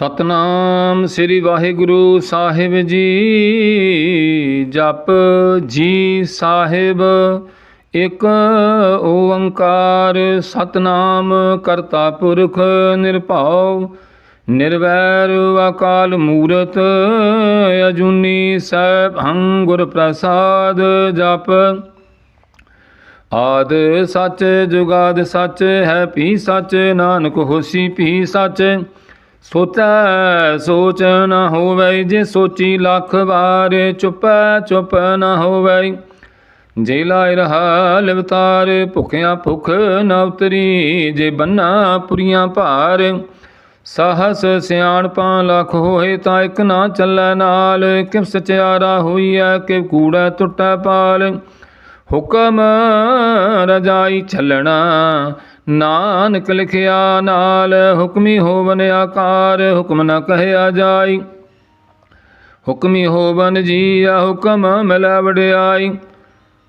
ਸਤਨਾਮ ਸ੍ਰੀ ਵਾਹਿਗੁਰੂ ਸਾਹਿਬ ਜੀ। ਜਪ ਜੀ ਸਾਹਿਬ, ਇੱਕ ਓੰਕਾਰ ਸਤਨਾਮ ਕਰਤਾ ਪੁਰਖ ਨਿਰਭਉ, ਨਿਰਵੈਰ ਅਕਾਲ ਮੂਰਤ ਅਜੂਨੀ ਸੈਭੰ ਗੁਰ ਪ੍ਰਸਾਦ ਜਪ। ਆਦ ਸੱਚ ਜੁਗਾਦ ਸੱਚ ਹੈ ਪੀ ਸੱਚ, ਨਾਨਕ ਹੋਸੀ ਪੀ ਸੱਚ। ਸੋਚੈ, ਸੋਚ ਨਾ ਹੋਵੇ, ਜੇ ਸੋਚੀ ਲੱਖ ਵਾਰ ਚੁਪੈ, ਚੁੱਪ ਨਾ ਹੋਵੇ। ਜੇ ਲਾਇ ਰਹਾ ਲਿਵਤਾਰ ਭੁਖਿਆ ਭੁਖ ਨ ਉਤਰੀ, ਜੇ ਬੰਨਾ ਪੁਰੀਆਂ ਭਾਰ। ਸਾਹਸ ਸਿਆਣਪਾਂ ਲੱਖ ਹੋਏ ਤਾਂ ਇੱਕ ਨਾ ਚੱਲੈ ਨਾਲ ਕਿਵ ਸਚਿਆਰਾ ਹੋਈਐ ਕਿ ਕੂੜਾ ਟੁੱਟੈ ਪਾਲ। ਹੁਕਮ ਰਜਾਈ ਚੱਲਣਾ ਨਾਨਕ ਲਿਖਿਆ ਨਾਲ ਹੁਕਮੀ ਹੋਵਨ ਆਕਾਰ, ਹੁਕਮ ਨਾ ਕਹਿਆ ਜਾਈ। ਹੁਕਮੀ ਹੋਵਨ ਜੀ ਆ ਹੁਕਮ ਮਿਲੈ ਵਡਿਆਈ।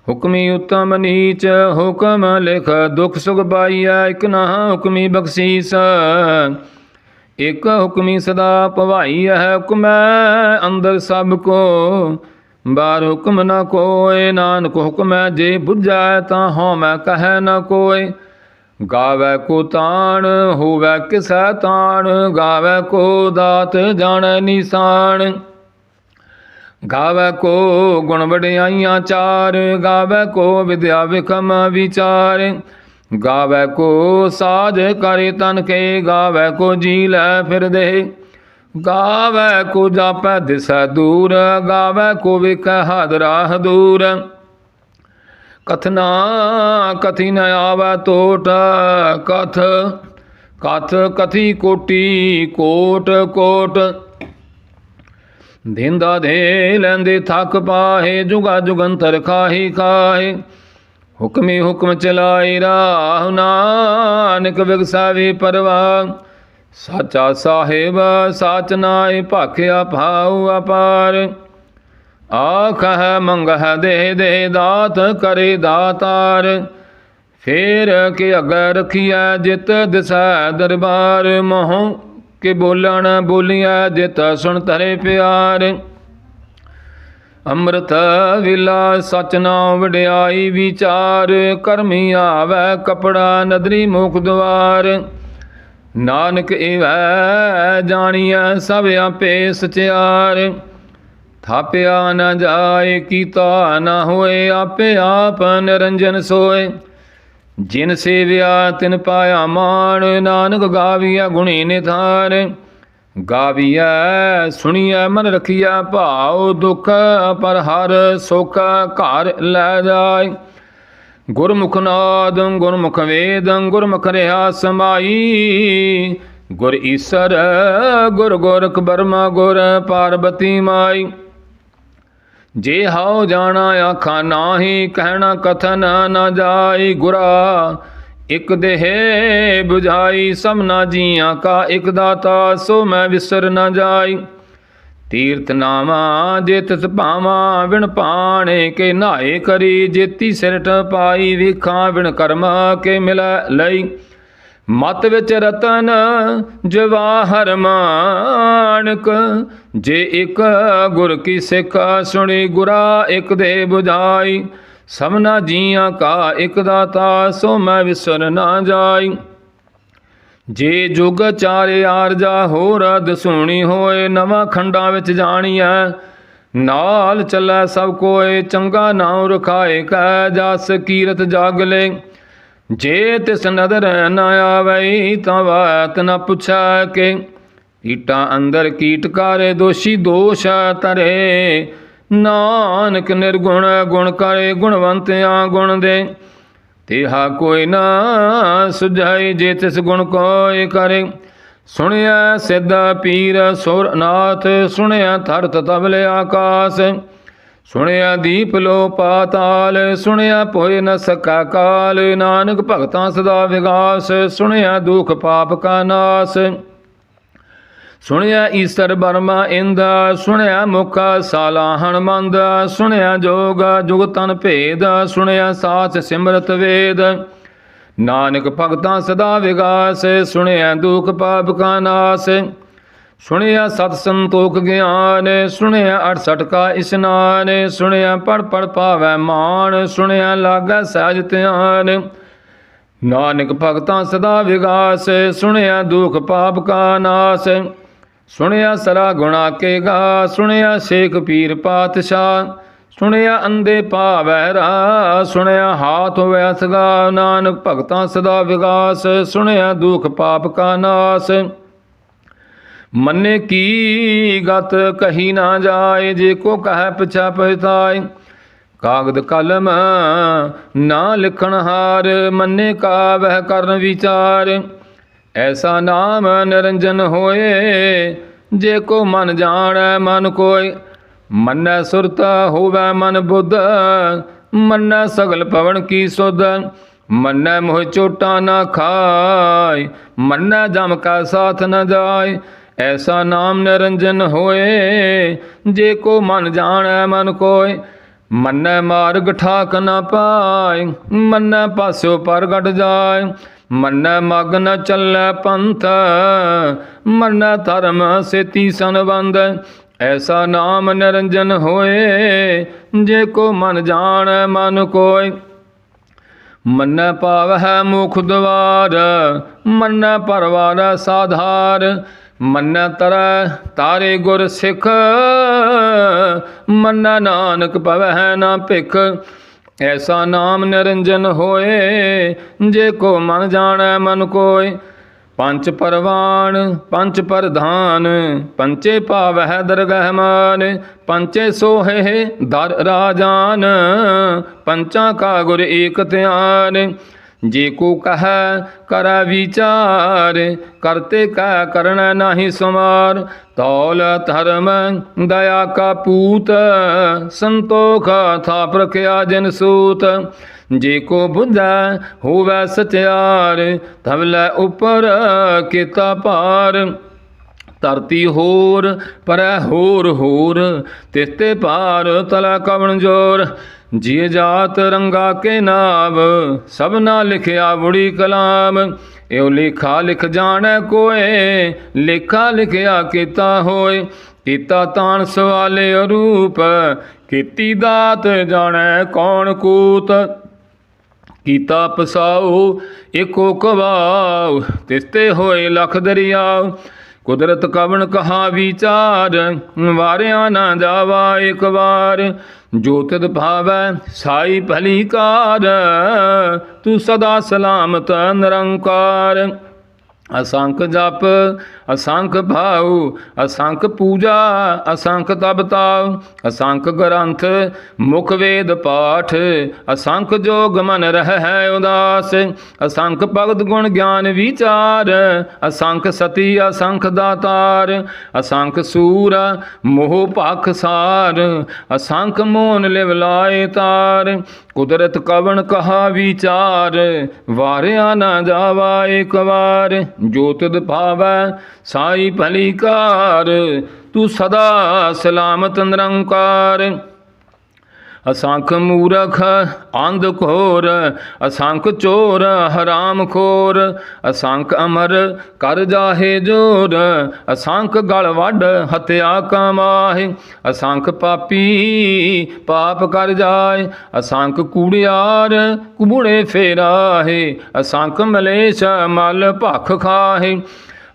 ਹੁਕਮੀ ਉਤਮ ਨੀਚ ਹੁਕਮ ਲਿਖ ਦੁਖ ਸੁਖ ਪਾਈਐ, ਇਕ ਨਾ ਹੁਕਮੀ ਬਖਸ਼ੀਸ। ਇਕ ਹੁਕਮੀ ਸਦਾ ਭਵਾਈ ਹੈ ਹੁਕਮੈ, ਅੰਦਰ ਸਭ ਕੋ ਬਾਰ ਹੁਕਮ ਨ ਕੋਏ ਨਾਨਕ ਹੁਕਮੈ ਜੇ ਬੁਝੈ ਤਾਂ ਹਉ ਮੈਂ ਕਹੈ ਨ ਕੋਏ ਗਾਵੇ ਕੋ ਤਾਣ, ਹੋਵੇ ਕਿਸੈ ਤਾਣ, ਗਾਵੇ ਕੋ ਦਾਤ ਜਾਣੈ ਨਿਸ਼ਾਨ ਗਾਵੇ ਕੋ ਗੁਣ ਵਡਿਆਈਆਂ ਚਾਰ, ਗਾਵੇ ਕੋ ਵਿਦਿਆ ਵਿਖਮ ਵਿਚਾਰ। ਗਾਵੇ ਕੋ ਸਾਜ ਕਰੇ ਤਨ ਕੇ, ਗਾਵੇ ਕੋ ਜੀ ਲੈ ਫਿਰਦੇ। ਗਾਵੇ ਕੋ ਜਾਪੈ ਦਿਸੈ ਦੂਰ, ਗਾਵੇ ਕੋ ਵਿਖੈ ਹਾਦਰਾ ਦੂਰ। ਕਥਨਾ ਕਥੀ ਨ ਆਵੈ ਤੋਟ, ਕਥ ਕਥ ਕਥੀ ਕੋਟੀ, ਕੋਟ ਕੋਟ। ਦਿੰਦਾ ਦੇ ਲੈਂਦੇ ਥੱਕ ਪਾਹੇ, ਜੁਗਾ ਜੁਗੰਤਰ ਖਾਹੀ ਖਾਹੇ। ਹੁਕਮੀ ਹੁਕਮ ਚਲਾਈ ਰਾਹ ਨਾਨਕ, ਵਿਗਸਾਵੇ ਪਰਵਾ ਸਾਚਾ ਸਾਹਿਬ, ਸਾਚ ਨਾਏ, ਭਾਖਿਆ ਭਾਉ ਅਪਾਰ। ਆਖ ਹੈ ਮੰਗ ਹੈ ਦੇ ਦੇ ਦਾਤ ਕਰੇ ਦਾਤਾਰ। ਫੇਰ ਕੇ ਅਗਰ ਰਖੀਐ ਜਿਤ ਦਿਸੈ ਦਰਬਾਰ, ਮੋਹ ਕੇ ਬੋਲਣ ਬੋਲੀਐ ਜਿਤ ਸੁਣ ਤਰੇ ਪਿਆਰ। ਅੰਮ੍ਰਿਤ ਵਿਲਾ ਸਚਨਾ ਵਡਿਆਈ ਵਿਚਾਰ ਕਰਮੀ ਆਵੈ ਕਪੜਾ ਨਦਰੀ ਮੁਖ ਦਵਾਰ। ਨਾਨਕ ਏਵੈ ਜਾਣੀਐ ਸਭ ਆਪੇ ਸਚਿਆਰ। ਥਾਪਿਆ ਨਾ ਜਾਏ, ਕੀਤਾ ਨਾ ਹੋਏ, ਆਪੇ ਆਪ ਨਿਰੰਜਨ ਸੋਏ। ਜਿਨ ਸੇਵਿਆ, ਤਿਨ ਪਾਇਆ ਮਾਣ, ਨਾਨਕ ਗਾਵੀਆ ਗੁਣੀ ਨਿਥਾਰ ਗਾਵੀਐ, ਸੁਣੀਐ, ਮਨ ਰਖੀਐ, ਭਾਉ ਦੁਖ ਪਰ ਹਰ ਸੁਖ ਘਰ ਲੈ ਜਾਏ। ਗੁਰਮੁਖ ਨਾਦ, ਗੁਰਮੁਖ ਵੇਦ, ਗੁਰਮੁਖ ਰਿਹਾ ਸਮਾਈ। ਗੁਰ ਈਸਰ, ਗੁਰ ਗੋਰਖ ਬਰਮਾ, ਗੁਰ ਪਾਰਬਤੀ ਮਾਈ। ਜੇ ਹਉ ਜਾਣਾ ਆਖਾਂ, ਨਾਹੀ ਕਹਿਣਾ ਕਥਨ ਨਾ ਜਾਈ ਗੁਰਾ। ਇਕ ਦੇਹ 부ਝਾਈ ਸਮਨਾ ਜੀਆਂ ਕਾ ਇਕ ਦਾਤਾ, ਸੋ ਮੈਂ ਵਿਸਰ ਨਾ ਜਾਈ। ਤੀਰਥ ਨਾਮਾ ਜੇ ਤਿਸ ਭਾਵਾਂ, ਵਿਣ ਪਾਣੇ ਕੇ ਨਾਏ ਕਰੀ। ਜੇਤੀ ਸਿਰਟ ਪਾਈ, ਵਿਖਾਂ ਵਿਣ ਕਰਮ ਕੇ ਮਿਲ ਲਈ। ਮਤ ਵਿੱਚ ਰਤਨ, ਜਵਾਹਰ ਮਾਨਕ ਜੇ ਇੱਕ ਗੁਰ ਕੀ ਸਿੱਖ ਸੁਣੀ, ਗੁਰਾ ਇੱਕ ਦੇ 부ਝਾਈ ਸਮਨਾ ਜੀਆਂ ਕਾ ਇੱਕ ਦਾਤਾ, ਸੋ ਮੈਂ ਵਿਸਰ ਨਾ ਜਾਈ। ਜੇ ਜੁਗ ਚਾਰੇ ਆਰਜਾ, ਹੋਰ ਦਸੂਣੀ ਹੋਏ, ਨਵਾਂ ਖੰਡਾਂ ਵਿੱਚ ਜਾਣੀਐ। ਨਾਲ ਚੱਲੈ ਸਭ ਕੋਏ, ਚੰਗਾ ਨਾਉ ਰਖਾਏ ਕੈ ਜਸ, ਕੀਰਤ ਜਾਗਲੇ ਜੇ ਤਿਸ ਨਦਰ ਨ ਆਵਈ, ਤਾਂ ਬਾਤ ਨਾ ਪੁੱਛੈ ਕੇ। ਕੀਟਾਂ ਅੰਦਰ ਕੀਟ ਕਾਰੇ, ਦੋਸ਼ੀ ਦੋਸ਼ ਤਰੇ ਨਾਨਕ ਨਿਰਗੁਣ ਗੁਣ ਕਰੇ, ਗੁਣਵੰਤਿਆਂ ਗੁਣ ਦੇ। ਤੇਹਾ ਕੋਈ ਨਾ ਸੁਝਾਈ ਜੇ ਤਿਸ ਗੁਣ ਕੋਈ ਕਰੇ। ਸੁਣਿਆ ਸਿੱਧ ਪੀਰ ਸੁਰਨਾਥ ਸੁਣਿਆ ਧਰਤ ਤਬਲੇ ਆਕਾਸ। ਸੁਣਿਆ ਦੀਪ ਲੋ ਪਾਤਾਲ, ਸੁਣਿਆ ਭੋਏ ਨ ਸਕਾ ਕਾਲ। ਨਾਨਕ ਭਗਤਾਂ ਸਦਾ ਵਿਗਾਸ, ਸੁਣਿਆ ਦੁਖ ਪਾਪ ਕਾ ਨਾਸ। ਸੁਣਿਆ ਈਸਰ ਬਰਮਾ ਇੰਦਾ, ਸੁਣਿਆ ਮੁਖ ਸਾਲਾ ਮੰਦ ਸੁਣਿਆ ਜੋਗ ਜੁਗਤਨ ਭੇਦ, ਸੁਣਿਆ ਸਾਚ ਸਿਮਰਤ ਵੇਦ। ਨਾਨਕ ਭਗਤਾਂ ਸਦਾ ਵਿਗਾਸ, ਸੁਣਿਆ ਦੁਖ ਪਾਪ ਕਾ ਨਾਸ। ਸੁਣਿਆ ਸਤ ਸੰਤੋਖ ਗਿਆਨ, ਸੁਣਿਆ 68 ਕਾ ਇਸਨਾਨ, ਸੁਣਿਆ ਪੜ ਪੜ ਪਾਵੈ ਮਾਨ ਸੁਣਿਆ ਲਾਗੈ ਸਹਿਜ ਧਿਆਨ। ਨਾਨਕ ਭਗਤਾਂ ਸਦਾ ਵਿਗਾਸ, ਸੁਣਿਆ ਦੁਖ ਪਾਪ ਕਾ ਨਾਸ। ਸੁਣਿਆ ਸਰਾ ਗੁਣਾ ਕੇ ਗਾ ਸੁਣਿਆ ਸ਼ੇਖ ਪੀਰ ਪਾਤਸ਼ਾਹ, ਸੁਣਿਆ ਅੰਦੇ ਭਾਵੈ ਰਾ ਸੁਣਿਆ ਹਾਥ ਹੋਵੇ ਅਸਗਾ, ਨਾਨਕ ਭਗਤਾਂ ਸਦਾ ਵਿਗਾਸ, ਸੁਣਿਆ ਦੁਖ ਪਾਪ ਕਾ ਨਾਸ। ਮੰਨੇ ਕੀ ਗਤ ਕਹੀ ਨਾ ਜਾਏ, ਜੇ ਕੋ ਕਹੈ ਪਛਾ ਪਛਤਾਏ। ਕਾਗਦ ਕਲਮ ਨਾ ਲਿਖਣ ਹਾਰ, ਮੰਨੇ ਕਾ ਵਹਿ ਕਰਨ ਵਿਚਾਰ। ਐਸਾ ਨਾਮ ਨਿਰੰਜਨ ਹੋਏ, ਜੇ ਕੋ ਮਨ ਜਾਣੈ ਮਨ ਕੋਈ ਮੰਨੈ ਸੁਰਤ ਹੋਵੇ ਮਨ ਬੁੱਧ, ਮੰਨੈ ਸਗਲ ਪਵਨ ਕੀ ਸੁਧ। ਮੰਨੈ ਮੋਹ ਚੋਟਾ ਨਾ ਖਾਏ ਮੰਨੈ ਜਮ ਕਾ ਸਾਥ ਨ ਜਾਏ ਐਸਾ ਨਾਮ ਨਿਰੰਜਨ ਹੋਏ, ਜੇ ਕੋ ਮਨ ਜਾਣੈ ਮਨ ਕੋਈ ਮੰਨੈ ਮਾਰਗ ਠਾਕ ਨ ਪਾਏ ਮੰਨੈ ਪਾਸਿਓ ਪ੍ਰਗਟ ਜਾਏ ਮੰਨੈ ਮਗ ਨ ਚੱਲੈ ਪੰਥ, ਮੰਨੈ ਧਰਮ ਸੇਤੀ ਸੰਬੰਧ। ਐਸਾ ਨਾਮ ਨਿਰੰਜਨ ਹੋਏ, ਜੇ ਕੋ ਮਨ ਜਾਣੈ ਮਨ ਕੋਇ। ਮੰਨੈ ਪਾਵਹਿ ਮੁਖ ਦਵਾਰ, ਮੰਨੈ ਪਰਵਾਰ ਸਾਧਾਰ। ਮੰਨੈ ਤਰੈ ਤਾਰੇ ਗੁਰ ਸਿੱਖ, ਮੰਨੈ ਨਾਨਕ ਪਵਹਿ ਨਾ ਭਿਖ। ਐਸਾ ਨਾਮ ਨਿਰੰਜਨ ਹੋਏ, ਜੇ ਕੋ ਮਨ ਜਾਣੈ ਮਨ ਕੋਈ ਪੰਚ ਪਰਵਾਨ ਪੰਚ ਪ੍ਰਧਾਨ, ਪੰਚੇ ਪਾਵਹਿ ਦਰਗਹਿ ਮਾਨ, ਪੰਚੇ ਸੋਹੇ ਦਰ ਰਾਜਾਨ, ਪੰਚਾਂ ਕਾ ਗੁਰ ਏਕ ਧਿਆਨ। ਜੇ ਕੋ ਕਹੈ, ਕਰੈ ਵਿਚਾਰ ਕਰਤੇ ਕਾ ਕਰਣਾ ਨਾਹੀ ਸਮਾਰ। ਤੌਲ ਧਰਮ ਦਇਆ ਕਾ ਪੂਤ, ਸੰਤੋਖ ਥਾਪ ਰਖਿਆ ਜਨ ਸੂਤ। ਜੇ ਕੋ ਬੁੱਧੈ ਹੋਵੈ ਸਚਿਆਰ ਤਵਲੇ ਉਪਰ ਕੀਤਾ ਭਾਰ। ਧਰਤੀ ਹੋਰ, ਪਰੈ ਹੋਰ ਹੋਰ ਤਿਸਤੇ ਪਾਰ ਤਲਾ ਕਵਣ ਜੋਰ। ਜੀ ਜਾਤ ਰੰਗਾ ਕੇ ਨਾਮ ਸਭਨਾ ਲਿਖਿਆ ਬੁੜੀ ਕਲਾਮ। ਇਉ ਲਿਖਾ ਲਿਖ ਜਾਣੈ ਕੋਏ, ਲੇਖਾ ਲਿਖਿਆ ਕੀਤਾ ਹੋਏ। ਕੀਤਾ ਤਾਣ ਸਵਾਲੇ ਰੂਪ ਕੀਤੀ ਦਾਤ ਜਾਣੈ ਕੌਣ ਕੂਤ। ਕੀਤਾ ਪਸਾਉ, ਏਕੋ ਕਵਾਉ, ਤਿਸਤੇ ਹੋਏ ਲਖ ਦਰਿਆਉ। ਕੁਦਰਤ ਕਵਣ ਕਹਾ ਵਿਚਾਰ ਵਾਰਿਆ ਨਾ ਜਾਵਾ ਇੱਕ ਵਾਰ। ਜੋਤਿਦ ਭਾਵੈ ਸਾਈ ਭਲੀ ਕਾਰ ਤੂੰ ਸਦਾ ਸਲਾਮਤ ਨਿਰੰਕਾਰ। ਅਸੰਖ ਜਪ ਅਸੰਖ ਭਾਉ, ਅਸੰਖ ਪੂਜਾ, ਅਸੰਖ ਤਪਤਾਉ, ਅਸੰਖ ਗ੍ਰੰਥ, ਮੁਖ ਵੇਦ ਪਾਠ, ਅਸੰਖ ਜੋਗ ਮਨ ਰਹਿ ਹੈ ਉਦਾਸ, ਅਸੰਖ ਭਗਤ ਗੁਣ ਗਿਆਨ ਵਿਚਾਰ, ਅਸੰਖ ਸਤੀ ਅਸੰਖ ਦਾਤਾਰ, ਅਸੰਖ ਸੂਰ ਮੋਹ ਭਖ ਸਾਰ, ਅਸੰਖ ਮੋਨ ਲਿਵ ਲਾਏ ਤਾਰ, ਕੁਦਰਤ ਕਵਣ ਕਹਾ ਵਿਚਾਰ, ਵਾਰਿਆ ਨਾ ਜਾਵਾ ਇੱਕ ਵਾਰ, ਜੋ ਤਿਦ ਭਾਵੈ ਸਾਈ ਭਲੀ ਕਾਰ ਤੂੰ ਸਦਾ ਸਲਾਮਤ ਨਿਰੰਕਾਰ। ਅਸੰਖ ਮੂਰਖ, ਅੰਧ ਘੋਰ, ਅਸੰਖ ਚੋਰ, ਹਰਾਮ ਖੋਰ। ਅਸੰਖ ਅਮਰ, ਕਰ ਜਾਹੇ ਜੋਰ। ਅਸੰਖ ਗਲ ਵੱਢ, ਹਤਿਆ ਕਮਾਹੇ। ਅਸੰਖ ਪਾਪੀ, ਪਾਪ ਕਰ ਜਾਏ। ਅਸੰਖ ਕੂੜਿਆਰ, ਕੁਬੜੇ ਫੇਰਾਹੇ। ਅਸੰਖ ਮਲੇਸ਼, ਮਲ ਭਖ ਖਾਹੇ।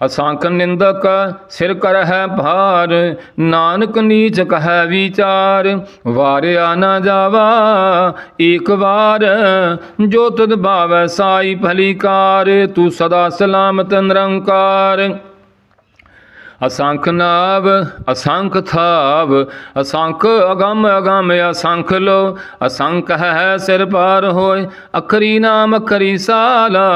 ਅਸੰਖ ਨਿੰਦਕ ਸਿਰ ਕਰਹਿ ਭਾਰ, ਨਾਨਕ ਨੀਚ ਕਹੈ ਵਿਚਾਰ, ਵਾਰਿਆ ਨਾ ਜਾਵਾ, ਏਕ ਵਾਰ, ਜੋ ਤੁਧ ਭਾਵੈ ਸਾਈ ਭਲੀਕਾਰ ਤੂੰ ਸਦਾ ਸਲਾਮਤ ਨਿਰੰਕਾਰ। ਅਸੰਖ ਨਾਵ, ਅਸੰਖ ਥਾਵ, ਅਸੰਖ ਅਗੰਮ ਅਗੰਮ ਅਸੰਖ ਲੋ, ਅਸੰਖ ਹੈ ਸਿਰ ਪਾਰ ਹੋਏ, ਅਖਰੀ ਨਾਮ ਅਖਰੀ ਸਾਲਾ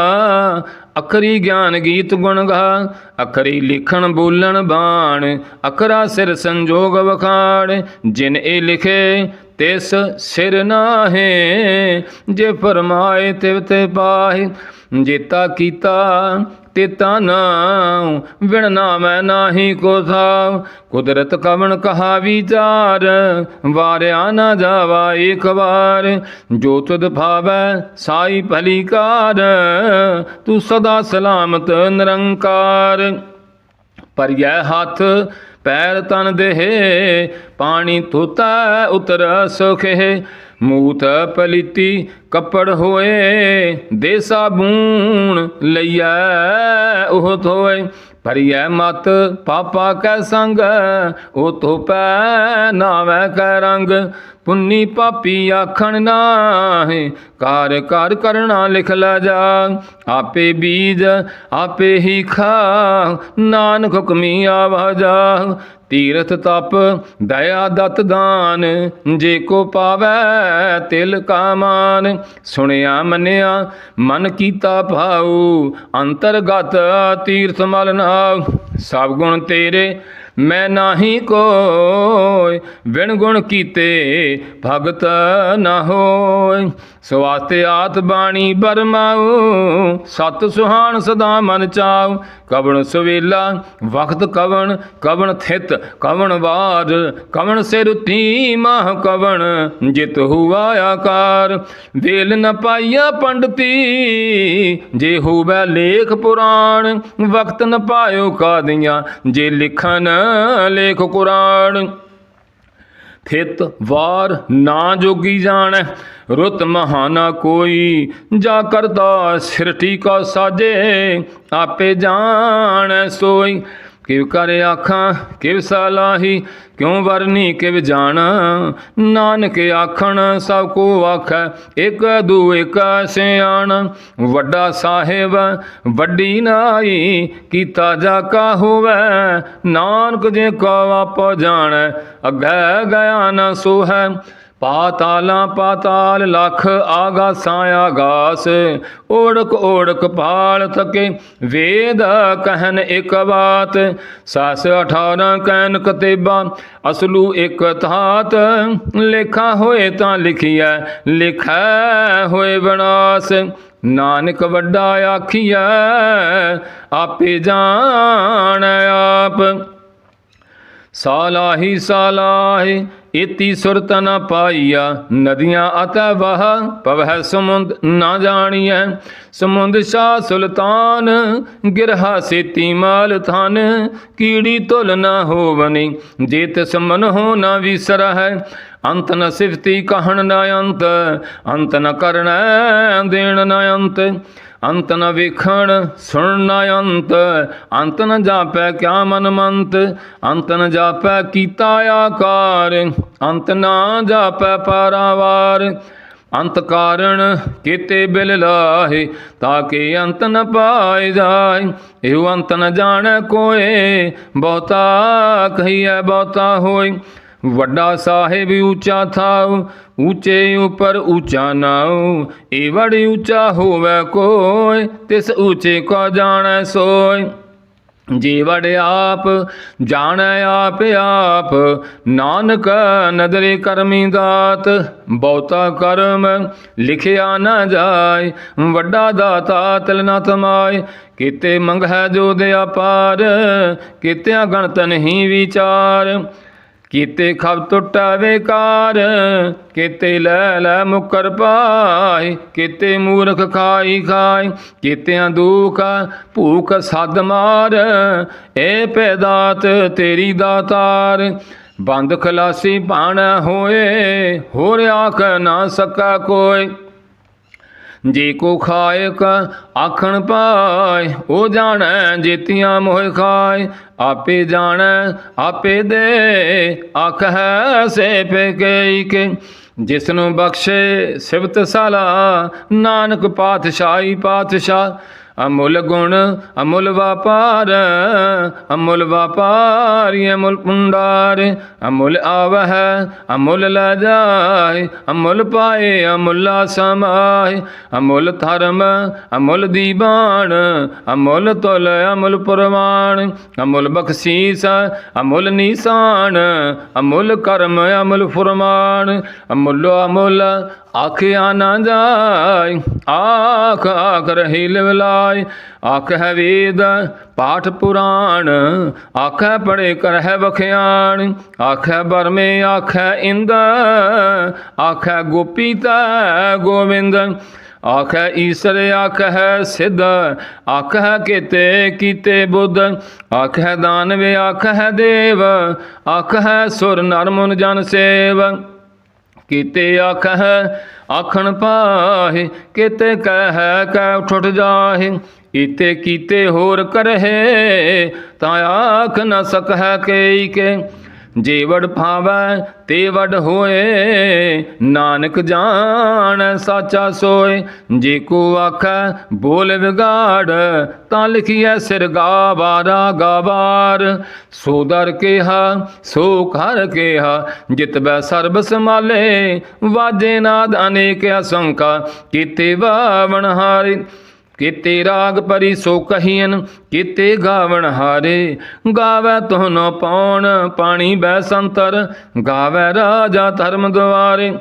ਅਖਰੀ ਗਿਆਨ ਗੀਤ ਗੁਣ ਗਾ, ਅਖਰੀ ਲਿਖਣ ਬੋਲਣ ਬਾਣ, ਅਖਰਾ ਸਿਰ ਸੰਜੋਗ ਵਖਾਣ, ਜਿਨ ਇਹ ਲਿਖੇ ਤਿਸ ਸਿਰ ਨਾਹੇ, ਜੇ ਫਰਮਾਏ ਤਿਵ ਤੇ ਪਾਹੇ, ਜੇਤਾ ਕੀਤਾ ਤੇਤਾ ਨਾਮ ਵਿਣ ਨਾਮੈ ਨਾਹੀ ਕੋ ਥਾਵ ਕੁਦਰਤ ਕਵਣ ਕਹਾ ਵਿਚਾਰ, ਵਾਰਿਆ ਨਾ ਜਾਵਾ ਇੱਕ ਵਾਰ। ਜੋ ਤੁਧ ਭਾਵੈ, ਸਾਈ ਭਲੀ ਕਾਰ, ਤੂੰ ਸਦਾ ਸਲਾਮਤ ਨਿਰੰਕਾਰ। ਪਰਿਐ ਹੱਥ ਪੈਰ ਤਨ ਦੇਹ, ਪਾਣੀ ਧੋਤਾ ਉਤਰ ਸੁਖੇ। ਮੂਤ ਪਲੀਤੀ ਕੱਪੜ ਹੋਏ, ਦੇ ਸਾਬੂਨ ਲਈਐ, ਉਹ ਧੋਏ। ਪਰਿਐ ਮਤ ਪਾਪਾ ਕੈ ਸੰਗ, ਉਹ ਧੋਪੈ ਨਾਵੇਂ ਕੈ ਰੰਗ। ਪੁੰਨੀ ਪਾਪੀ ਆਖਣ ਨਾਹੀ ਕਾਰ ਕਰ ਕਰਣਾ ਲਿਖ ਲੈ ਜਾ। ਆਪੇ ਬੀਜ ਆਪੇ ਹੀ ਖਾ, ਨਾਨਕ ਹੁਕਮੀ ਆਵਾਜਾ ਤੀਰਥ ਤਪ, ਦਇਆ ਦਤ ਦਾਨ, ਜੇ ਕੋ ਪਾਵੈ ਤਿਲ ਕਾ ਮਾਨ। ਸੁਣਿਆ ਮੰਨਿਆ, ਮਨ ਕੀਤਾ ਭਾਉ, ਅੰਤਰਗਤ ਤੀਰਥ ਮਲ ਨਾਉ। ਸਭ ਗੁਣ ਤੇਰੇ ਮੈਂ ਨਾਹੀ ਕੋਇ ਵਿਣ ਗੁਣ ਕੀਤੇ ਭਗਤ ਨਾ ਹੋਏ ਸਵਾਸਤੇ ਆਤ ਬਾਣੀ ਬਰਮਾਉ, ਸਤ ਸੁਹਾਣ ਸਦਾ ਮਨ ਚਾਉ। ਕਵਣ ਸੁਵੇਲਾ ਵਕਤ ਕਵਣ ਕਵਣ ਥਿਤ, ਕਵਣ ਵਾਰ, ਕਵਣ ਸਿਰਤੀ ਮਾਹ ਕਵਣ, ਜਿਤ ਹੁਆ ਆਕਾਰ। ਵੇਲ ਨ ਪਾਈਆ ਪੰਡਤੀ, ਜੇ ਹੋਵੇ ਲੇਖ ਪੁਰਾਣ ਵਕਤ ਨ ਪਾਇਓ ਕਾਦੀਆਂ, ਜੇ ਲਿਖਨ ਲੇਖ ਕੁਰਾਨ। ਥਿਤ ਵਾਰ ਨਾ ਜੋਗੀ ਜਾਣੈ, ਰੁਤ ਮਹਾਨਾ ਕੋਈ, ਜਾ ਕਰਦਾ ਸਿਰਟੀ ਕਾ ਸਾਜੇ, ਆਪੇ ਜਾਣੈ ਸੋਈ। ਕਿਵ ਕਰ ਆਖਾਂ, ਕਿਵ ਸਲਾਹੀ, ਕਿਉ ਵਰਨੀ ਕਿਵ ਜਾਣ? ਨਾਨਕ ਆਖਣ, ਸਭ ਕੋ ਆਖੈ, ਇਕ ਦੂ ਇਕ ਸਿਆਣ। ਵੱਡਾ ਸਾਹਿਬ, ਵੱਡੀ ਨਾਈ, ਕੀਤਾ ਜਾ ਕਾ ਹੋਵੇ। ਨਾਨਕ ਜੇ ਕੋ ਆਪ ਜਾਣੈ, ਅਗੈ ਗਿਆ ਨਾ ਸੋਹੈ। ਪਾਤਾਲਾਂ ਪਾਤਾਲ ਲਖ ਆਗਾਸਾਂ ਆਗਾਸ ਓੜਕ ਓੜਕ ਪਾਲ ਥਕੇ ਵੇਦ ਕਹਿਨ ਇੱਕ ਬਾਤ। ਸਸ 18 ਕਹਿਨ ਕਤੇਬਾ, ਅਸਲੂ ਇਕ ਥਾਤ। ਲੇਖਾ ਹੋਏ ਤਾਂ ਲਿਖਿਆ ਲਿਖੈ ਹੋਏ ਵਿਨਾਸ਼। ਨਾਨਕ ਵੱਡਾ ਆਖੀਐ, ਆਪੇ ਜਾਣ ਆਪ। ਸਾਲਾਹੀ ਸਾਲਾਹੀ ਇਤੀ ਸੁਰਤ ਨ ਪਾਈਆ, ਨਦੀਆਂ ਅਤੈ ਵਹ, ਪਵਹਿ ਸਮੁੰਦ ਨਾ ਜਾਣੀਐ। ਸਮੁੰਦ ਸ਼ਾ ਸੁਲਤਾਨ, ਗਿਰਹਾ ਸੇਤੀ ਮਾਲ ਥਨ ਕੀੜੀ ਤੁਲ ਨਾ ਹੋਵਨੀ ਜੇ ਤਿਸ ਮਨ ਹੋ ਨ ਵਿਸਰਹਿ। ਅੰਤ ਨ ਸਿਫਤੀ ਕਹਣ ਨ ਅੰਤ ਅੰਤ ਨ ਕਰਣੈ ਦੇਣ ਨ ਅੰਤ। ਅੰਤ ਨ ਵੇਖਣ ਸੁਣ ਨ ਅੰਤ ਅੰਤ ਨ ਜਾਪੈ ਕਿਆ ਮਨ ਮੰਤ, ਅੰਤ ਨ ਜਾਪੈ ਕੀਤਾ ਆਕਾਰ, ਅੰਤ ਨਾ ਜਾਪੈ ਪਾਰਾਵਾਰ। ਅੰਤ ਕਾਰਣ ਕੀਤੇ ਬਿਲ ਲਾਹੇ ਕਿ ਅੰਤ ਨ ਪਾਏ ਜਾਏ। ਇਹ ਅੰਤ ਨ ਜਾਣੈ ਕੋਏ, ਬਹੁਤਾ ਕਹੀਐ ਬਹੁਤਾ ਹੋਏ। ਵੱਡਾ ਸਾਹਿਬ ਉੱਚਾ ਥਾਉ, ਉੱਚੇ ਉਪਰ ਉੱਚਾ ਨਾਉ। ਏ ਉੱਚਾ ਹੋਵੇ ਕੋਇ ਤਿਸ ਉੱਚੇ ਕੋ ਜਾਣੈ ਸੋਇ। ਜੀ ਵੜ ਆਪ, ਜਾਣੈ ਆਪ ਆਪ। ਨਾਨਕ ਨਦਰੇ ਕਰਮੀ ਦਾਤ, ਬਹੁਤਾ ਕਰਮ ਲਿਖਿਆ ਨਾ ਜਾਏ ਵੱਡਾ ਦਾਤਾ ਤਿਲ ਨਾ ਤਮਾਏ ਕੀਤੇ ਮੰਗਹਿ ਜੋ ਦੇ ਅਪਾਰ ਕੀਤਿਆਂ ਗਣਤ ਨਹੀਂ ਵਿਚਾਰ। ਕੀਤੇ ਖਬ ਟੁੱਟਾ ਵੇਕਾਰ, ਕੀਤੇ ਲੈ ਲੈ ਮੁਕਰ ਪਾਏ ਕੀਤੇ ਮੂਰਖ ਖਾਈ ਖਾਈ, ਕੀਤਿਆਂ ਦੁਖ ਭੂਖ ਸਦ ਮਾਰ, ਏ ਪੈਦਾਤ ਤੇਰੀ ਦਾਤਾਰ। ਬੰਦ ਖਲਾਸੀ ਬਾਣ ਹੋਏ, ਹੋਰ ਆਖ ਨਾ ਸਕਾ ਕੋਈ। ਜੇ ਕੋ ਖਾਇਕ ਆਖਣ ਪਾਏ, ਉਹ ਜਾਣੈ ਜੇਤੀਆਂ ਮੋਹ ਖਾਏ। ਆਪੇ ਜਾਣੈ, ਆਪੇ ਦੇ, ਆਖ ਹੈ ਸੇ ਪੇ ਕੇ ਜਿਸ ਨੂੰ ਬਖਸ਼ੇ ਸਿਵਤ ਸਲਾ, ਨਾਨਕ ਪਾਤਸ਼ਾਹੀ ਪਾਤਸ਼ਾਹ। ਅਮੁੱਲ ਗੁਣ ਅਮੁੱਲ ਵਪਾਰ, ਅਮੁੱਲ ਵਪਾਰੀ, ਅਮੁੱਲ ਪੁੰਡਾਰ ਅਮੁੱਲ ਆਵਹਿ, ਅਮੁੱਲ ਲੈ ਜਾਏ, ਅਮੁੱਲ ਪਾਏ, ਅਮੁੱਲਾ ਸਮਾਏ ਅਮੁੱਲ ਧਰਮ, ਅਮੁੱਲ ਦੀਵਾਨ, ਅਮੁੱਲ ਤੁਲ, ਅਮੁੱਲ ਪ੍ਰਵਾਨ। ਅਮੁੱਲ ਬਖਸ਼ੀਸ, ਅਮੁੱਲ ਨਿਸ਼ਾਨ, ਅਮੁੱਲ ਕਰਮ, ਅਮੁੱਲ ਫਰਮਾਨ। ਅਮੁੱਲ ਅਮੁੱਲ ਆਖਿਆ ਨਾ ਜਾਏ ਆਖ ਆਖ ਰਹੀ ਲਿਵਲਾਏ ਆਖ ਹੈ ਵੇਦ, ਪਾਠ ਪੁਰਾਣ ਆਖੈ ਪੜੇ ਕਰਹਿ ਵਖਿਆਣ। ਆਖੈ ਬਰਮੇ ਆਖੈ ਇੰਦ ਆਖੈ ਗੋਪੀ ਤੈ ਗੋਵਿੰਦ। ਆਖੈ ਈਸਰ ਆਖੈ ਸਿੱਧ ਆਖੈ ਕੀਤੇ ਕੀਤੇ ਬੁੱਧ। ਆਖੈ ਦਾਨਵ ਆਖੈ ਦੇਵ ਆਖੈ ਸੁਰ ਨਰ ਮੁਨ ਜਨ ਸੇਵ। ਕੀਤੇ ਆਖੈ ਆਖਣ ਪਾਹੇ, ਕਿਤੇ ਕਹਿ ਕੈ ਉਠ ਜਾਹੇ। ਇਤੇ ਕੀਤੇ ਹੋਰ ਕਰਹਿ, ਤਾਂ ਆਖ ਨ ਸਕੈ ਕੇਈ ਕੇ। ਜੇ ਵਡ ਭਾਵੈ ਤੇ ਵੜ ਹੋਏ, ਨਾਨਕ ਜਾਣ ਸਾਚਾ ਸੋਏ। ਜੇ ਕੋ ਆਖੈ ਬੋਲ ਵਿਗਾੜ, ਤਾਂ ਲਿਖੀਐ ਸਿਰ ਗਾਵਾਰਾ ਗਾਵਾਰ ਸੋ ਦਰ ਕਿਹਾ, ਸੋ ਘਰ ਕਿਹਾ ਜਿਤਬੈ ਸਰਬ ਸਮਾਲੇ ਵਾਜੇ ਨਾਦ ਅਨੇਕ ਅਸੰਕਾ, ਕੀਤੇ ਵਾਵਣ ਹਾਰੇ। ਕੀਤੇ ਰਾਗ ਪਰੀ ਸੋ ਕਹੀਨ ਕੀਤੇ ਗਾਵਣ ਹਾਰੇ। ਗਾਵੇ ਤੋਨ ਪੌਣ ਪਾਣੀ ਬੈ ਸੰਤਰ, ਗਾਵੇ ਰਾਜਾ ਧਰਮ ਦੁਆਰੇ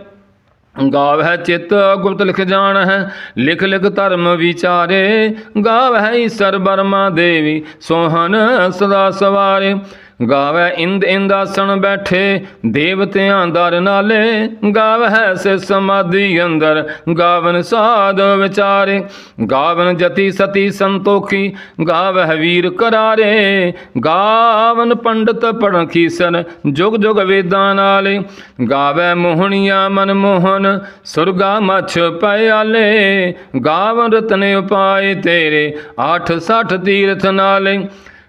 ਗਾਵਹਿ ਚਿਤ ਗੁਪਤ ਲਿਖ ਜਾਣ ਹੈ ਲਿਖ ਲਿਖ ਧਰਮ ਵਿਚਾਰੇ। ਗਾਵ ਗਾਵਹਿ ਈਸਰ ਬਰਮਾ ਦੇਵੀ ਸੋਹਣ ਸਦਾ ਸਵਾਰੇ। ਗਾਵੈ ਇੰਦ ਇੰਦਾਸਣ ਬੈਠੇ, ਦੇਵਤਿਆਂ ਦਰ ਨਾਲੇ। ਗਾਵਹਿ ਸੇ ਸਮਾਧੀ ਅੰਦਰ, ਗਾਵਨ ਸਾਧ ਵਿਚਾਰੇ। ਗਾਵਨ ਜਤੀ ਸਤੀ ਸੰਤੋਖੀ, ਗਾਵਹਿ ਵੀਰ ਕਰਾਰੇ। ਗਾਵਨ ਪੰਡਤ ਪੜਨ ਖੀਸਨ ਜੁਗ ਜੁਗ ਵੇਦਾਂ ਨਾਲੇ। ਗਾਵੈ ਮੋਹਣੀਆਂ ਮਨ ਮੋਹਨ, ਸੁਰਗਾ ਮਛ ਪਿਆਲੇ। ਗਾਵਨ ਰਤਨ ਉਪਾਏ ਤੇਰੇ 860 ਤੀਰਥ ਨਾਲੇ।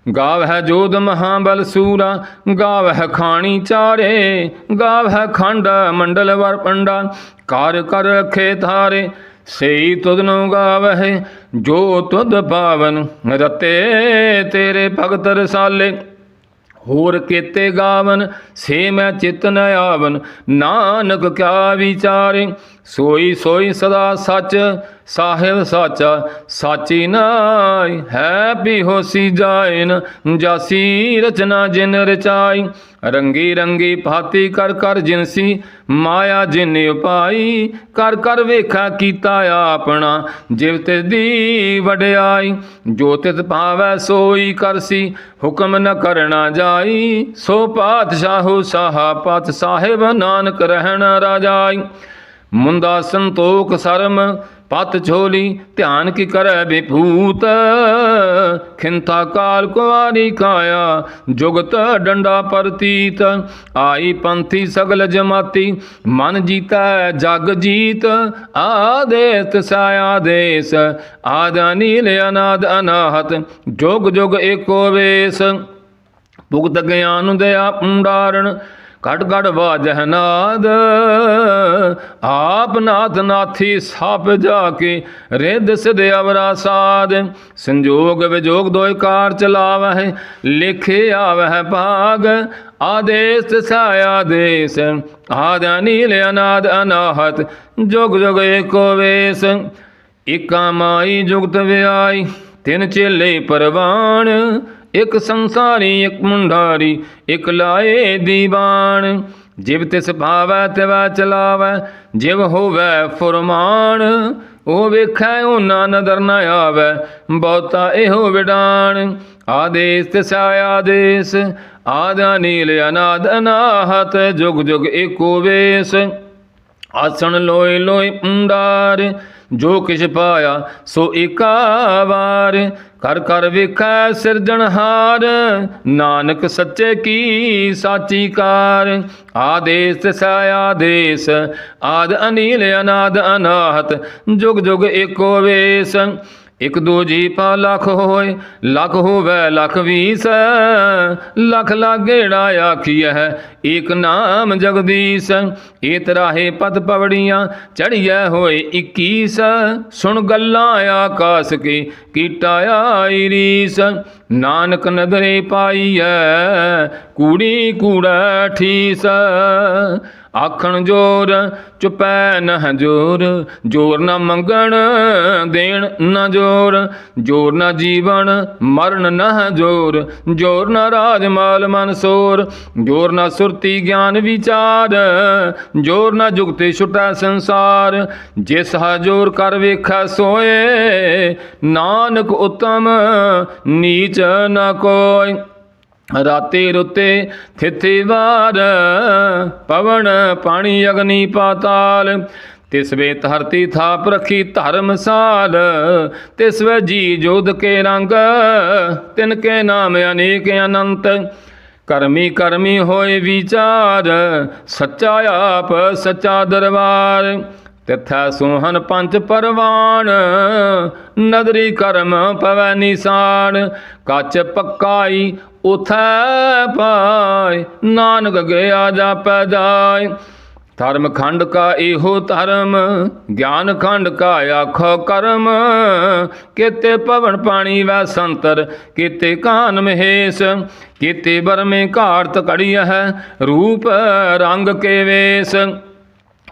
ਗਾਵਹਿ ਜੋਧ ਮਹਾਬਲ ਸੂਰਾ, ਗਾਵਹਿ ਖਾਣੀ ਚਾਰੇ, ਗਾਵਹਿ ਖੰਡ ਮੰਡਲ ਵਰ ਪੰਡਾ, ਕਰ ਕਰ ਰਖੇ ਥਾਰੇ ਸਈ ਤੁਧਨੋ ਨੂੰ ਗਾਵਹਿ, ਜੋ ਤੁਧ ਪਾਵਨ ਰਤੇ ਤੇਰੇ ਭਗਤ ਰਸਾਲੇ। ਹੋਰ ਕੀਤੇ ਗਾਵਨ, ਸੇ ਮੈਂ ਚਿਤ ਨ ਆਵਨ। ਨਾਨਕ ਕਿਆ ਵਿਚਾਰੇ, ਸੋਈ ਸੋਈ ਸਦਾ ਸੱਚ, ਸਾਹਿਬ ਸਾਚਾ, ਸਾਚੀ ਨਾਈ ਹੈ ਵੀ ਹੋਸੀ ਜਾਇਨ, ਜਾਸੀ ਰਚਨਾ ਜਿਨ ਰਚਾਈ। ਰੰਗੀ ਰੰਗੀ ਭਾਤੀ ਕਰ ਕਰ ਜਿਨਸੀ, ਮਾਇਆ ਜਿਨ ਉਪਾਈ, ਕਰ ਕਰ ਵੇਖਾ ਕੀਤਾ ਆਪਣਾ। ਜਿਵ ਤਿਸ ਦੀ ਵਡਿਆਈ, ਜੋ ਤਿਤ ਭਾਵੈ ਸੋਈ ਕਰਸੀ, ਹੁਕਮ ਨ ਕਰਨਾ ਜਾਈ। ਸੋ ਪਾਤਸ਼ਾਹੋ ਸਾਹਾ ਪਤ ਸਾਹਿਬ ਨਾਨਕ ਰਹਿਣ ਰਾਜਾਈ। ਮੁੰਦਾ ਸੰਤੋਖ ਸਰਮ ਪਤ ਛੋਲੀ ਧਿਆਨ ਕੀ ਕਰੈ ਬਿਭੂਤ ਖਿੰਤਾ ਕਾਲ ਕੁਵਾਰੀ ਕਾਇਆ ਜੁਗਤ ਡੰਡਾ ਪਰਤੀਤ। ਆਈ ਪੰਥੀ ਸਗਲ ਜਮਾਤੀ, ਮਨ ਜੀਤਾ ਜਗ ਜੀਤ। ਆਦੇਸ ਸਾਇਆ ਦੇਸ, ਆਦ ਨੀਲ ਅਨਾਦ ਅਨਾਹਤ, ਜੁਗ ਜੁਗ ਏਕੋ ਵੇਸ। ਭੁਗਤ ਗਿਆਨ ਦਇਆ ਪੁੰਡਾਰਣ ਘਟ ਘਟ ਵਾਜਹ ਨਾਦ। ਆਪ ਨਾਥ ਨਾਥੀ ਸਾਪ ਜਾ ਕੇ ਰਿੱਧ ਸਿਧ ਅਵਰਾ ਸਾਧ। ਸੰਜੋਗ ਵਿਜੋਗ ਦੋਇ ਕਾਰ ਚਲਾਵਹਿ, ਲਿਖੇ ਆਵਹਿ ਭਾਗ। ਆਦੇਸ ਸਾਇਆ ਦੇਸ ਆਦ ਨੀਲ ਅਨਾਦ ਅਨਾਹਤ, ਜੁਗ ਜੁਗ ਏਕੋ ਵੇਸ। ਇਕਾ ਮਾਈ ਜੁਗਤ ਵਿਆਈ, ਤਿੰਨ ਚੇਲੇ ਪਰਵਾਨ ਇਕ ਸੰਸਾਰੀ, ਇਕ ਮੁੰਡਾਰੀ, ਇਕ ਲਾਏ ਦੀਵਾਨ। ਜਿਵ ਤਿਸ ਭਾਵੈ, ਤਿਵੈ ਚਲਾਵੈ, ਜਿਵ ਹੋਵੈ ਫੁਰਮਾਨ। ਉਹ ਵੇਖੈ, ਉਹਨਾਂ ਨਦਰ ਨ ਆਵੈ, ਬਹੁਤਾ ਇਹੋ ਵਿਡਾਨ। ਆਦੇਸ ਤਿਸ ਆਦੇਸ, ਆਦਾ ਨੀਲ ਅਨਾਦ ਅਨਾਹਤ, ਜੁਗ ਜੁਗ ਏਕੋ ਵੇਸ। ਆਸਣ ਲੋਏ ਲੋਏ ਪੁੰਡਾਰ ਜੋ ਕਿਛ ਪਾਇਆ, ਸੋ ਏਕਾ ਵਾਰ। ਕਰ ਕਰ ਵੇਖੈ ਸਿਰਜਣਹਾਰ ਨਾਨਕ ਸੱਚੇ ਕੀ ਸਾਚੀ ਕਾਰ। ਆਦੇਸ ਤਿਸਾ ਆਦੇਸ, ਆਦ ਅਨੀਲ, ਅਨਾਦ ਅਨਾਹਤ, ਜੁਗ ਜੁਗ ਏਕੋ ਵੇਸ। ਇਕ ਦੋ ਜੀ ਪਾ ਲੱਖ ਹੋਏ, ਲੱਖ ਹੋਵੇ, ਲੱਖ ਵੀਸ। ਲੱਖ ਲਾਗੇੜਾ ਆਖੀਐ, ਏਕ ਨਾਮ ਜਗਦੀਸ਼। ਏ ਤਰਾਹੇ ਪਦ ਪਵੜੀਆਂ ਚੜੀਐ ਹੋਏ 21 ਸੁਣ ਗੱਲਾਂ ਆਕਾਸ ਕੀ ਕੀਟਾ ਆਈ ਰੀਸ। ਨਾਨਕ ਨਦਰੇ ਪਾਈਐ, ਕੂੜੀ ਕੂੜਾ ਠੀਸ। ਆਖਣ ਜੋਰ, ਚੁਪੈ ਨਹ ਜੋਰ ਜੋਰ ਨਾ ਮੰਗਣ, ਦੇਣ ਨਾ ਜੋਰ ਜੋਰ ਨਾ ਜੀਵਨ, ਮਰਨ ਨਹ ਜੋਰ ਜੋਰ ਨਾ ਰਾਜ ਮਾਲ ਮਨਸੋਰ ਜੋਰ ਨਾ ਸੁਰਤੀ ਗਿਆਨ ਵਿਚਾਰ, ਜੋਰ ਨਾ ਜੁਗਤੇ ਛੁਟਾ ਸੰਸਾਰ, ਜਿਸ ਹਾ ਜੋਰ ਕਰ ਵੇਖੈ ਸੋਏ, ਨਾਨਕ ਉਤਮ, ਨੀਚ ਨਾ ਕੋਈ। ਰਾਤੇ ਰੁੱਤੇ ਥਿਥੇ ਵਾਰ, ਪਵਨ ਪਾਣੀ ਅਗਨੀ ਪਾਤਾਲ। ਤਿਸ ਵੇ ਧਰਤੀ ਥਾਪ ਰਖੀ ਧਰਮਸਾਲ ਤਿਸ ਵੇ ਜੀ ਜੋਧ ਕੇ ਰੰਗ, ਤਿਨ ਕੇ ਨਾਮ ਅਨੇਕ ਅਨੰਤ। ਕਰਮੀ ਕਰਮੀ ਹੋਏ ਵਿਚਾਰ, ਸੱਚਾ ਆਪ, ਸੱਚਾ ਦਰਬਾਰ। ਤਿਥੈ ਸੋਹਨ ਪੰਜ ਪਰਵਾਨ ਨਦਰੀ ਕਰਮ ਪਵੈ ਨਿਸਾਨ, ਕੱਚ ਪੱਕਾਈ ਉਥੈ ਪਾਇ, ਨਾਨਕ ਗਿਆ ਜਾਪੈ ਜਾਏ ਧਰਮ ਖੰਡ ਕਾ ਇਹੋ ਧਰਮ, ਗਿਆਨ ਖੰਡ ਕਾ ਆਖੋ ਕਰਮ। ਕੀਤੇ ਪਵਨ ਪਾਣੀ ਵੈ ਸੰਤਰ, ਕੀਤੇ ਕਾਨ ਮਹੇਸ਼, ਕੀਤੇ ਬਰਮੇ ਘਾਰਤ ਕੜੀ ਹੈ, ਰੂਪ ਰੰਗ ਕੇ ਵੇਸ।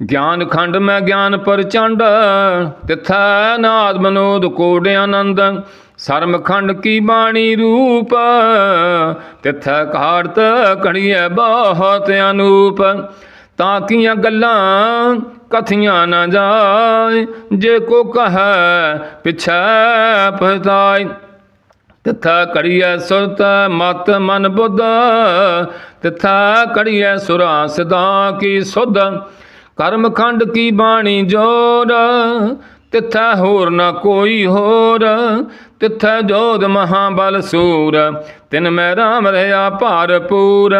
ਗਿਆਨ ਖੰਡ ਮੈਂ ਗਿਆਨ ਪ੍ਰਚੰਡ, ਤਿਥੈ ਨਾਦ ਮਨੋਦ ਕੋੜ ਆਨੰਦ। ਸਰਮ ਖੰਡ ਕੀ ਬਾਣੀ ਰੂਪ, ਤਿਥੈ ਘਾੜਤ ਕਣੀਐ ਬਾਹਤ ਅਨੂਪ। ਤਾਂ ਕੀਆਂ ਗੱਲਾਂ ਕਥੀਆਂ ਨਾ ਜਾਏ, ਜੇ ਕੋ ਕਹੈ ਪਿਛੈ ਪਤਾਈ ਤਿਥਾ ਕੜੀਐ ਸੁਰਤ ਮਤ ਮਨ ਬੁੱਧ, ਤਿਥਾ ਕੜੀਐ ਸੁਰਾ ਸਦਾ ਕੀ ਸੁਧ। ਕਰਮ ਖੰਡ ਕੀ ਬਾਣੀ ਜੋਰ? ਤਿਥੈ ਹੋਰ ਨਾ ਕੋਈ ਹੋਰ। ਤਿਥੈ ਜੋਧ ਮਹਾਬਲ ਸੂਰ। ਤਿਨ ਮੈਂ ਰਾਮ ਰਹਾ ਭਾਰਪੂਰ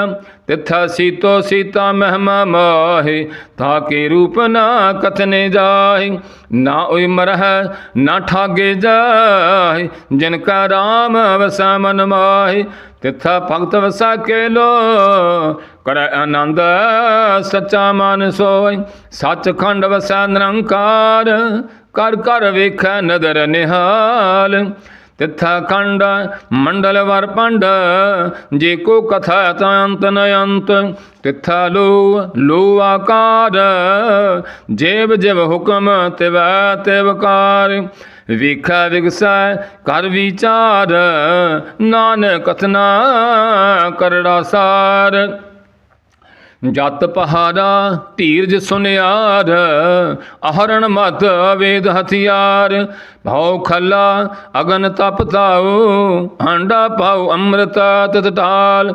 ਤਿਥੈ ਸੀਤੋ ਸੀਤਾ ਮਹਿਮਾ ਮਾਹੇ ਤਾਕੇ ਰੂਪ ਨਾ ਕਥਨੇ ਜਾਏ ਨਾ ਉਈ ਮਰਹਿ, ਨਾ ਠਾਗੇ ਜਾਏ ਜਿਨ ਕਾ ਰਾਮ ਵਸਾ ਮਨ ਮਾਹੇ ਤਿਥਾ ਭਗਤ ਵਸਾ ਕੇ ਲੋ, ਕਰੈ ਆਨੰਦ ਸੱਚਾ ਮਨ ਸੋਇ ਸੱਚਖੰਡ ਵਸੈ ਨਿਰੰਕਾਰ ਕਰ ਕਰ ਵੇਖੈ ਨਦਰ ਨਿਹਾਲ। ਤਿਥਾ ਖੰਡ, ਮੰਡਲ ਵਰ ਪੰਡ, ਜੇ ਕੋ ਕਥਾ ਤਾ ਅੰਤ ਨ ਅੰਤ। ਤਿਥਾ ਲੋ ਲੋ ਆਕਾਰ, ਜੇਬ ਜਬ ਹੁਕਮ ਤਿਵੈ ਤਿਵਕਾਰ ਵਿਖਾ ਵਿਗਸੈ, ਕਰ ਵਿਚਾਰ, ਨਾਨਕ ਕਥਨਾ ਕਰੜਾ ਸਾਰ। ਜਤ ਪਹਾਰਾ ਧੀਰਜ ਸੁਨਿਆਰ, ਅਹਰਣ ਮਤ ਵੇਦ ਹਥਿਆਰ। ਭਉ ਖੱਲਾ, ਅਗਨ ਤਪ ਤਾਉ ਹਾਂਡਾ ਪਾਉ ਅੰਮ੍ਰਿਤ ਤਤ ਢਾਲ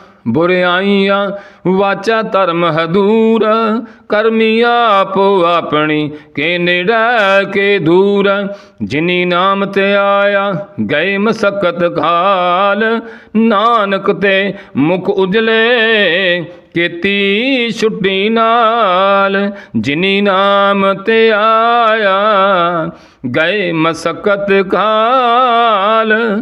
ਬੁਰਿਆਈਆਂ ਵਾਚਾ ਧਰਮ ਹਦੂਰ। ਕਰਮੀ ਆਪੋ ਆਪਣੀ ਕੇ ਨੇੜੇ ਕੇ ਦੂਰ। ਜਿਨੀ ਨਾਮ ਤੇ ਆਇਆ, ਗਏ ਮਸਕਤ ਖਾਲ ਨਾਨਕ ਤੇ ਮੁਖ ਉਜਲੇ, ਕੀਤੀ ਛੁੱਟੀ ਨਾਲ। ਜਿਨੀ ਨਾਮ ਤੇ ਆਇਆ, ਗਏ ਮਸਕਤ ਕਾਲ